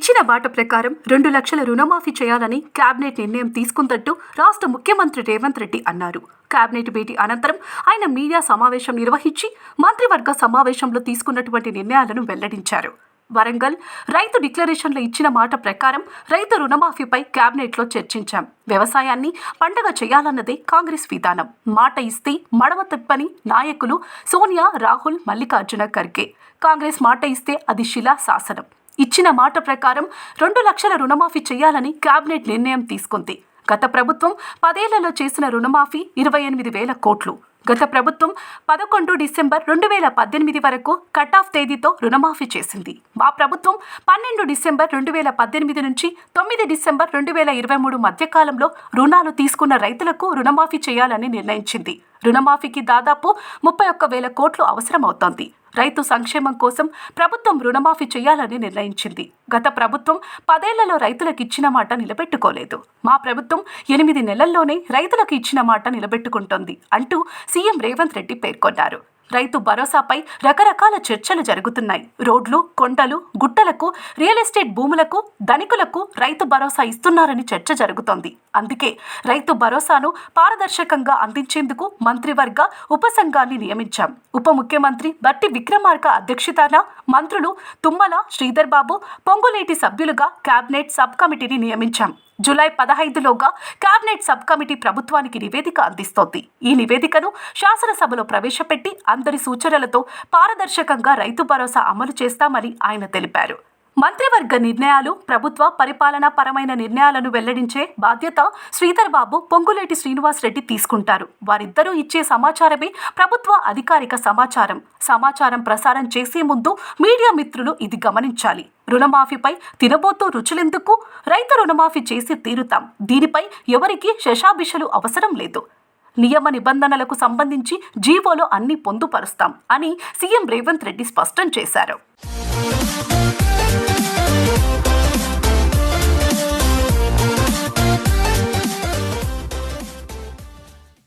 ఇచ్చిన మాట ప్రకారం రెండు లక్షల రుణమాఫీ చేయాలని కేబినెట్ నిర్ణయం తీసుకుందట్టు రాష్ట్ర ముఖ్యమంత్రి రేవంత్ రెడ్డి అన్నారు. కేబినెట్ భేటీ అనంతరం ఆయన మీడియా సమావేశం నిర్వహించి మంత్రివర్గ సమావేశంలో తీసుకున్నటువంటి నిర్ణయాలను వెల్లడించారు. వరంగల్ రైతు డిక్లరేషన్లో ఇచ్చిన మాట ప్రకారం రైతు రుణమాఫీపై కేబినెట్లో చర్చించాం. వ్యవసాయాన్ని పండగ చేయాలన్నదే కాంగ్రెస్ విధానం. మాట ఇస్తే మడమ తిప్పని నాయకులు సోనియా రాహుల్ మల్లికార్జున ఖర్గే. కాంగ్రెస్ మాట ఇస్తే అది శిలా శాసనం. ఇచ్చిన మాట ప్రకారం రెండు లక్షల రుణమాఫీ చేయాలని కేబినెట్ నిర్ణయం తీసుకుంది. గత ప్రభుత్వం పదేళ్ళలో చేసిన రుణమాఫీ ఇరవై ఎనిమిది వేల కోట్లు. గత ప్రభుత్వం పదకొండు డిసెంబర్ రెండు వేల పద్దెనిమిది వరకు కట్ ఆఫ్ తేదీతో రుణమాఫీ చేసింది. మా ప్రభుత్వం పన్నెండు డిసెంబర్ రెండు వేల పద్దెనిమిది నుంచి తొమ్మిది డిసెంబర్ రెండు వేల ఇరవై మూడు మధ్యకాలంలో రుణాలు తీసుకున్న రైతులకు రుణమాఫీ చేయాలని నిర్ణయించింది. రుణమాఫీకి దాదాపు ముప్పై ఒక్క వేల కోట్లు అవసరమవుతోంది. రైతు సంక్షేమం కోసం ప్రభుత్వం రుణమాఫీ చేయాలని నిర్ణయించింది. గత ప్రభుత్వం పదేళ్ళలో రైతులకు ఇచ్చిన మాట నిలబెట్టుకోలేదు. మా ప్రభుత్వం ఎనిమిది నెలల్లోనే రైతులకు ఇచ్చిన మాట నిలబెట్టుకుంటోంది అంటూ సీఎం రేవంత్ రెడ్డి పేర్కొన్నారు. రైతు భరోసాపై రకరకాల చర్చలు జరుగుతున్నాయి. రోడ్లు కొండలు గుట్టలకు రియల్ ఎస్టేట్ భూములకు ధనికులకు రైతు భరోసా ఇస్తున్నారని చర్చ జరుగుతోంది. అందుకే రైతు భరోసాను పారదర్శకంగా అందించేందుకు మంత్రివర్గ ఉపసంఘాన్ని నియమించాం. ఉప ముఖ్యమంత్రి బట్టి విక్రమార్క అధ్యక్షతన మంత్రులు తుమ్మల శ్రీధర్ బాబు పొంగులేటి సభ్యులుగా కేబినెట్ సబ్ కమిటీని నియమించాం. జూలై పదహైదులోగా కేబినెట్ సబ్ కమిటీ ప్రభుత్వానికి నివేదిక అందిస్తోంది. ఈ నివేదికను శాసనసభలో ప్రవేశపెట్టి అందరి సూచనలతో పారదర్శకంగా రైతు భరోసా అమలు చేస్తామని ఆయన తెలిపారు. మంత్రివర్గ నిర్ణయాలు ప్రభుత్వ పరిపాలనా పరమైన నిర్ణయాలను వెల్లడించే బాధ్యత శ్రీధర్ బాబు పొంగులేటి శ్రీనివాస్ రెడ్డి తీసుకుంటారు. వారిద్దరూ ఇచ్చే సమాచారమే ప్రభుత్వ అధికారిక సమాచారం. సమాచారం ప్రసారం చేసే ముందు మీడియా మిత్రులు ఇది గమనించాలి. రుణమాఫీపై తినబోతూ రుచులెందుకు? రైతు రుణమాఫీ చేసి తీరుతాం. దీనిపై ఎవరికి శశాభిషలు అవసరం లేదు. నియమ నిబంధనలకు సంబంధించి జీవోలో అన్ని పొందుపరుస్తాం అని సీఎం రేవంత్ రెడ్డి స్పష్టం చేశారు.